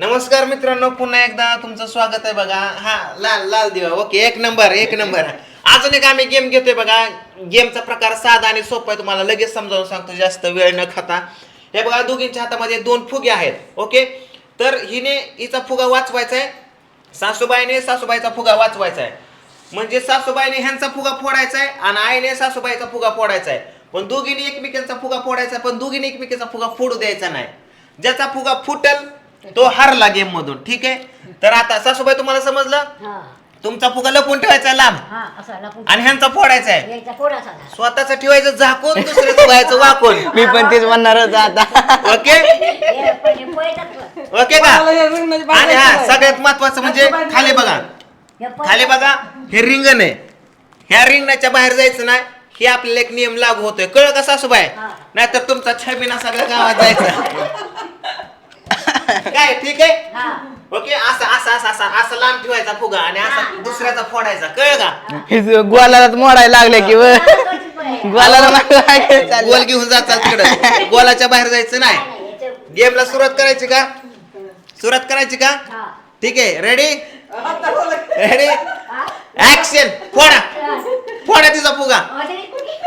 नमस्कार मित्रांनो पुन्हा एकदा तुमचं स्वागत आहे बघा. हा लाल लाल दिवा. ओके एक नंबर एक नंबर. अजून एक आम्ही गेम घेतोय बघा. गेमचा प्रकार साधा आणि सोपा आहे. तुम्हाला लगेच समजावून सांगतो जास्त वेळ न खाता. हे बघा दोघींच्या हातामध्ये दोन फुगे आहेत. ओके? तर हिने हिचा फुगा वाचवायचा आहे. सासूबाईने सासूबाईचा फुगा वाचवायचा आहे. म्हणजे सासूबाईने ह्यांचा फुगा फोडायचा आहे आणि आईने सासूबाईचा फुगा फोडायचा आहे. पण दोघींनी एकमेकांचा फुगा फोडायचा आहे पण दोघींनी एकमेकांचा फुगा फोडू द्यायचा नाही. ज्याचा फुगा फुटल तो हरला गेम मधून ठीक आहे? तर आता सासूबाई तुम्हाला समजलं? हा. तुमचा फुगा लपून ठेवायचा लांब. हा असा लपून. आणि ह्यांचा फोडायचा आहे. यायचा पोराचा झाला. स्वतःच ठेवायचं झाकून दुसऱ्याचं व्हायचं वाकून. मी पण तेच म्हणणार होतो आता. ओके? हे पहिले. ओके का? आणि हा सगळ्यात महत्वाचं म्हणजे खाली बघा. हे खाली बघा हे रिंगण आहे. ह्या रिंगणाच्या बाहेर जायचं नाही. हे आपल्याला एक नियम लागू होतोय. कळ का सासूबाई? हा. नाहीतर तुमचा छबिना सगळ्या गावात जायचा. काय ठीक आहे? हा. ओके असं असं असं असं असं लांब ठेवायचा फुगा आणि असा दुसऱ्याचा फोडायचा. कळ का? गोलाला मोडायला लागले की मागे गोल घेऊन जातात तिकडे. गोलाच्या बाहेर जायचं नाही. गेमला सुरुवात करायची का? सुरुवात करायची का? हा. ठीक आहे. रेडी रेडी हा? ऍक्शन फोडा. फोडा तिचा फुगा.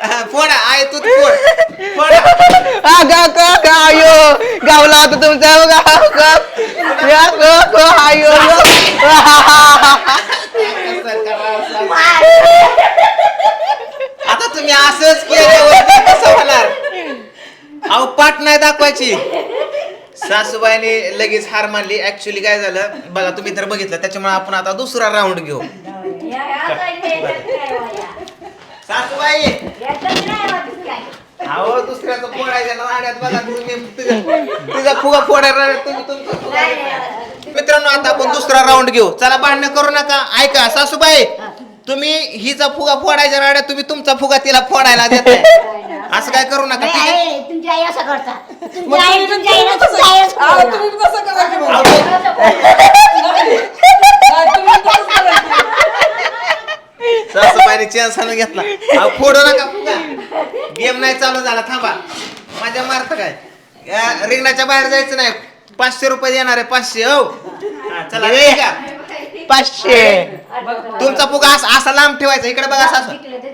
फोडा आहे तू फोड. फोडा. गाव का गायो गावला होता तुमचा गाव का या गो गो आयो आता तुम्ही असंच केल्यावर कसं होणार? अहो पाठ नाही दाखवायची. सासूबाईने लगेच हार मानली. ऍक्च्युली काय झालं? बघा तुम्ही तर बघितलं. त्याच्यामुळे आपण आता दुसरा राऊंड घेऊ. सासूबाई. अहो दुसऱ्याचं फोडायच्या नाड्यात बघा तुम्ही तुझा फुगा फोडायला तुम्ही तुमचा फुगा. मित्रांनो आता आपण दुसरा राऊंड घेऊ. चला भांडणं करू नका. ऐका सासूबाई तुम्ही हिचा फुगा फोडायच्या राड्यात तुम्ही तुमचा फुगा तिला फोडायला देताय. असं काय करू नका ठीक आहे? आई असं करता. आई आईला. सासूबाईने चान्स आणून घेतला. अहो फोडू नका फुगा. गेम नाही चालू झाला थांबा. माझ्या मारत काय या रिंगणाच्या बाहेर जायचं नाही. पाचशे रुपये देणार आहे पाचशे हो. हा, चला पाचशे. तुमचा फुगा असा असा लांब ठेवायचा. इकडे बघा असा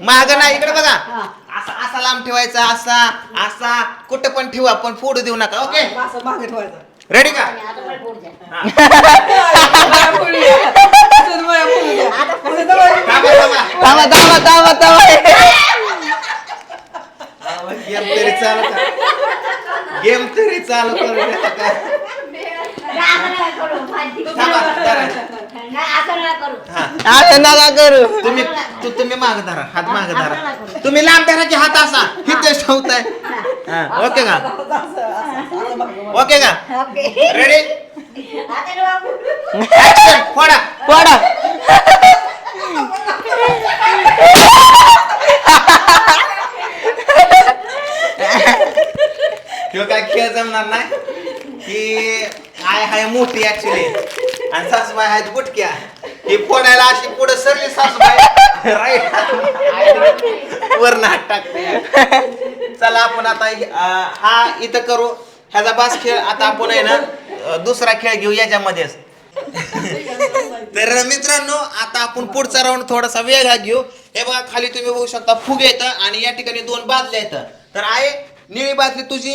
माग नाही इकडे बघा. असा असा लांब ठेवायचा असा असा. कुठं पण ठेवा पण फोडू देऊ नका ओके? रेडी का? आता मला द्या. थांबा थांबा थांबा गेम तरी चालू कर गेम तरी चालू करू देता का? असं नका करू, फालतू. थांबा, जरा. नाही, असं नका हा असं नका करू. तुम्ही तू तुम्ही माग धरा हात माग धरा. तुम्ही लांब धरा की हात असा इथेच ठेवताय हा, ओके का? ओके का? ओके. रेडी आता. ऍक्शन फोडा. पडा किंवा काय खेळ जमणार नाही? की आय हाय मोठी ऍक्च्युली आणि सासूबाई आहेत गुटक्या. ही फोडायला अशी पुढे सरली सासूबाई. राईट. वर हात टाकते. चला आपण आता अं, हा इथं करू. ह्याचा बास खेळ आता आपण आहे ना अं, दुसरा खेळ घेऊ याच्यामध्येच तर मित्रांनो आता आपण पुढचा राऊंड थोडासा वेगळा घेऊ. हे बघा खाली तुम्ही बघू शकता फुगे येतं आणि या ठिकाणी दोन बादल्या येतं तर आहे निळी बादली तुझी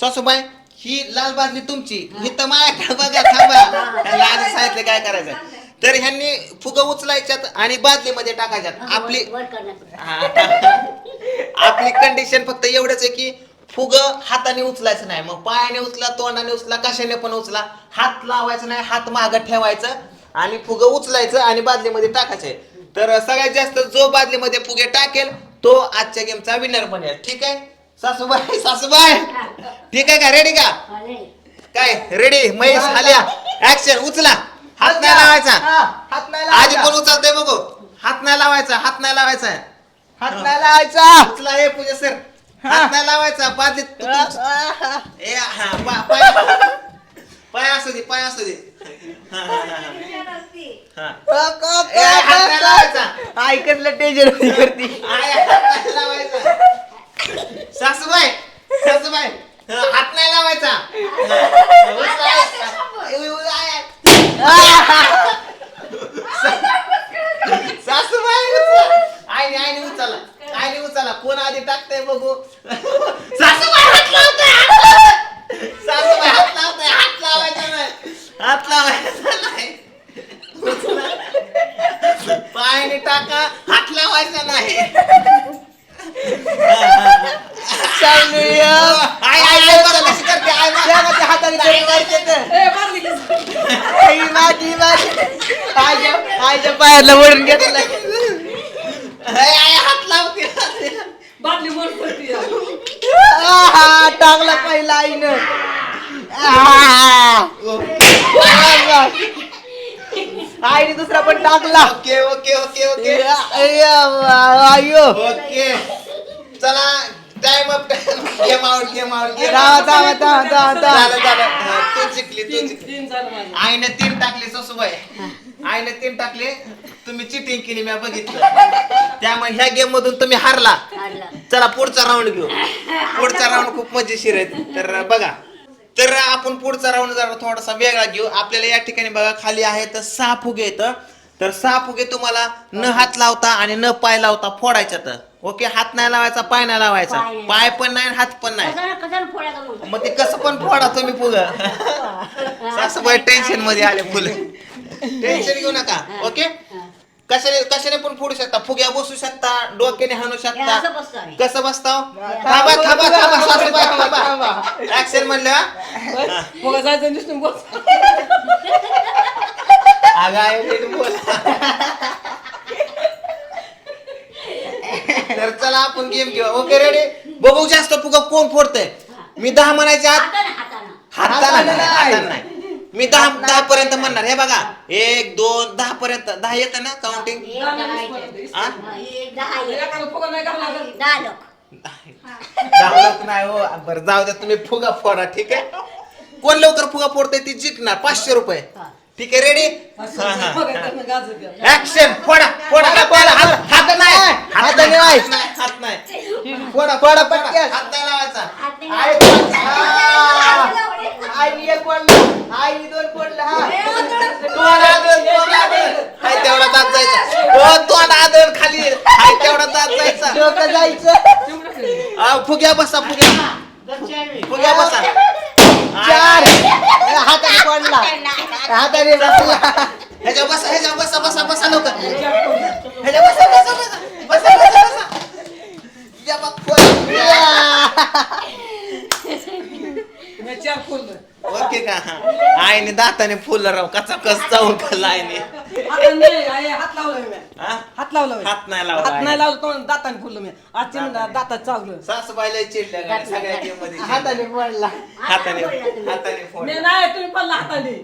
सासूबाई. ही लाल बादली तुमची. ही तर माझ्याकडे बघा थांबा. ह्यांना सांगितलं काय करायचं तर ह्यांनी फुग उचलायच्यात आणि बादलीमध्ये टाकायच्यात. आपली. हा. आपली कंडिशन फक्त एवढंच आहे की फुग हाताने उचलायचं नाही. मग पायाने उचला तोंडाने उचला कशाने पण उचला हात लावायचा नाही हात मागं ठेवायचं आणि फुग उचलायचं आणि बादलीमध्ये टाकायचंय तर सगळ्यात जास्त जो बादलीमध्ये फुगे टाकेल तो आजच्या गेमचा विनर बनेल. ठीक आहे? सासूबाई सासूबाई. ठीक आहे का? रेडी का. काय? रेडी महेश आल्या ऍक्शन उचला. हात नाही लावायचा हात नाही आधी कोण उचलतंय बघू हात नाही लावायचा हात नाही लावायचा हात नाही लावायचा उचला हे पूजा सर हात नाही लावायचा बादलीत तू- तू- ए, हा, पा- पाय पाय असू दे पाय असू दे हा, हा, हा, हा. हा. ए, हात नाही लावायचा ऐकतलं टेजर करती आय, हात नाही लावायचा सासूबाई सासूबाई हा, हात नाही लावायचा हा. ए, आय, सासूबाई उचला. आईने आईने उचाला. आईने उचाला. कोण आधी टाकतंय बघू? आई माझी माझी आईच्या आईच्या पायाला ओढून घेतलं हात लावते बादली मोड पडती टाकला पहिला आईनं. आईने दुसरा पण टाकला. Okay okay okay okay. अयो ओके. चला. Time up game out game out game धावा धावा धावा धावा धावा झालं झालं हा, तू जिंकली तू तीन जिंकली तीन झालं माझं. आईने तीन टाकले ससूबाई. आईने तीन टाकले. तुम्ही चिटिंग केली मी बघितलं. त्यामुळे ह्या गेम मधून तुम्ही हारला. चला पुढचा राऊंड घेऊ. पुढचा राऊंड खूप मजेशीर आहे. तर बघा. तर आपण पुढचा राऊंड जरा थोडासा वेगळा घेऊ. आपल्याला या ठिकाणी बघा खाली आहेत सहा फुगे येत तर सहा फुगे तुम्हाला न हात लावता आणि न पाय लावता फोडायच्या तर ओके हात नाही लावायचा पाय नाही लावायचा. पाय नाही. पाय पण नाही आणि हात पण नाही. कशाला कशाला फोडायचं मग? मग ते कसं पण फोडा तुम्ही फुग. सासूबाई टेन्शनमध्ये आले फुल टेन्शन घेऊ नका ओके? कशाने कशाने पण फोडू शकता? फुग्या बसू शकता डोक्याने हाणू हे शकता. असं बसतो आम्ही. कसं बसताव थांबा थांबा थांबा सासूबाई थांबा ऍक्शन म्हणलं हा? मग जायचं दिसून बोल. अगं नीट बोल. तर चला आपण गेम घेऊ ओके रेडी बघू जास्त फुगा कोण फोडतंय. मी दहा म्हणायचे आत हाताने हाताने. हाताने हाताने नाही, नाही. हाताने नाही. मी दहा दहा पर्यंत म्हणणार. हे बघा. एक दोन दहा पर्यंत. दहा येतं ना काउंटिंग एक दहा. हा? एक दहा नाही घालला तर दहा लोक. दहा लोक नाही हो. बरं जाऊ द्या. तुम्ही फुगा फोडा ठीक आहे? कोण लवकर फुगा फोडतंय ती जिंकणार? पाचशे रुपये. ठीक आहे रेडी. ऍक्शन फोडा फोडा. हाताने नाही. हात नाही. फोडा फोडा पटक्यास. हात नाही लावायचा. नाही. आईने एक फोडलं आईने दोन हा. आदळ, तोंड आदळ. हाय तेवढा दात जायचा. हो तोंड आदळ खाली. हाय तेवढा दात जायचा. डोकं जायचं? आ, फुग्या बसा फुग्या. फुग्या बसा. चार. हाताने फोडला हाताने बसला ह्याच्या बसा ह्याच्या बसा बसा बसा लवकर. ह्याच्या बसा बसा बसा या बघ, फोड. मी चार फुललं. ओके का आईने दाताने फुल राव कचा कस चावून खाल्ला आईने हाताने नाही, आहे, हात लावला मी हा? हात लावला मी. हात नाही लावला हात. नाही लावला दाताने फुललं मी आजची म्हणलं दातात चावलं सासूबाईला चिडल्या गाड्या सगळ्या गेममध्ये चिडल्या. हाताने फोडला हाताने हाताने फोड मी नाही तुम्ही पडला हाताने.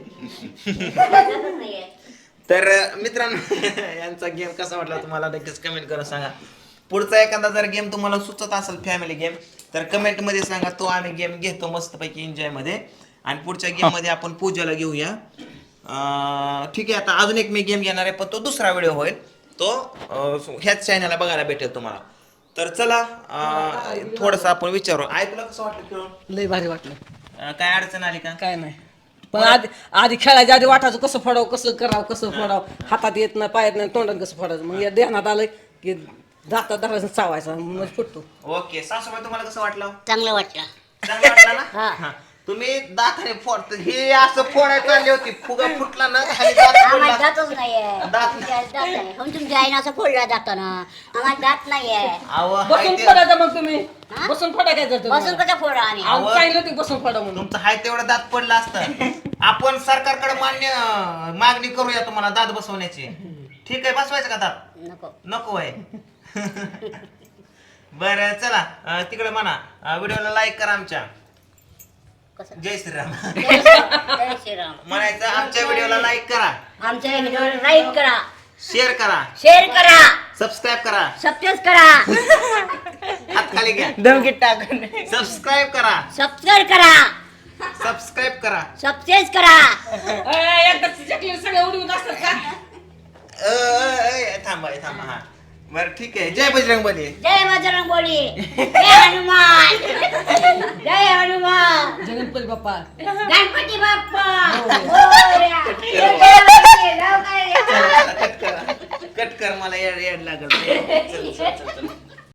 तर मित्रांनो यांचा गेम कसा वाटला तुम्हाला नक्कीच कमेंट करून सांगा पुढचा एखादा जर गेम तुम्हाला सुचत असेल फॅमिली गेम तर कमेंटमध्ये सांगा तो आम्ही गेम घेतो मस्तपैकी एन्जॉयमध्ये. आणि पुढच्या गेममध्ये आपण पूजाला घेऊया. अं, ठीक आहे आता अजून एक मी गेम घेणार आहे पण तो दुसरा व्हिडिओ होईल. तो ह्याच चॅनलला बघायला भेटेल तुम्हाला. तर चला थोडस आपण विचारू. तुला कसं वाटलं खेळून? लय भारी वाटलं. काय अडचण आली का? काय नाही. पण आधी आधी खेळायच्या आधी वाटायचं कसं फोडावं कसं करावं कसं फोडावं. हातात येत नाही पायात नाही तोंडात कसं फोडायचं? मग या ध्यानात आलं की दातात धरायचं चावायचा मग फुटतो ओके सासूबाई तुम्हाला कसं वाटलं? चांगलं वाटलं. चांगलं वाटलं ना? हा. हा. तुम्ही दाताने फोड हे असं फोडायला चालली होती. फुगा फुटला ना खाली दात आम्हाला पडला. नाहीये. दात- तुमच्या दात नाही. हो, तुमच्या आईनं असं फोडला जाताना आम्हाला दात नाहीये. अहो, हाय बसून ते- फोडायचं मग तुम्ही. हा? बसून फोडा काय करतो बसून कसं फोडा आम्ही? अहो. सांगितलं होतं बसून फोडा म्हणून. तुमचं हाय तेवढं दात पडलं असतं. आपण सरकारकडे मान्य मागणी करूया तुम्हाला दात बसवण्याची. ठीक आहे बसवायचं का दात? नको. नको आहे. बर चला तिकडे म्हणा. व्हिडिओला लाईक करा आमच्या. कसं? जय श्रीराम. जय श्रीराम. म्हणायचं आमच्या व्हिडिओला लाईक करा. आमच्या व्हिडिओला लाईक करा. शेअर करा. शेअर करा. सबस्क्राईब करा. सबस्क्राईब करा. हात खाली घ्या. धमकीत टाकून. सबस्क्राईब करा. सबस्क्राईब करा. सबस्क्राईब करा. सबस्क्राईब करा. ए, एकदा चकली सगळे उडवून असतात का? थांबा थांबा हा. बर ठीक आहे. जय बजरंग बली. जय बजरंग बोली. जय हनुमान. जय हनुमान. जय गणपती बाप्पा. गणपती बाप्पा. मोरया. जय गावकरी. कट करा. कट कर. मला येड येड लागल. चल, चल, चल, चल.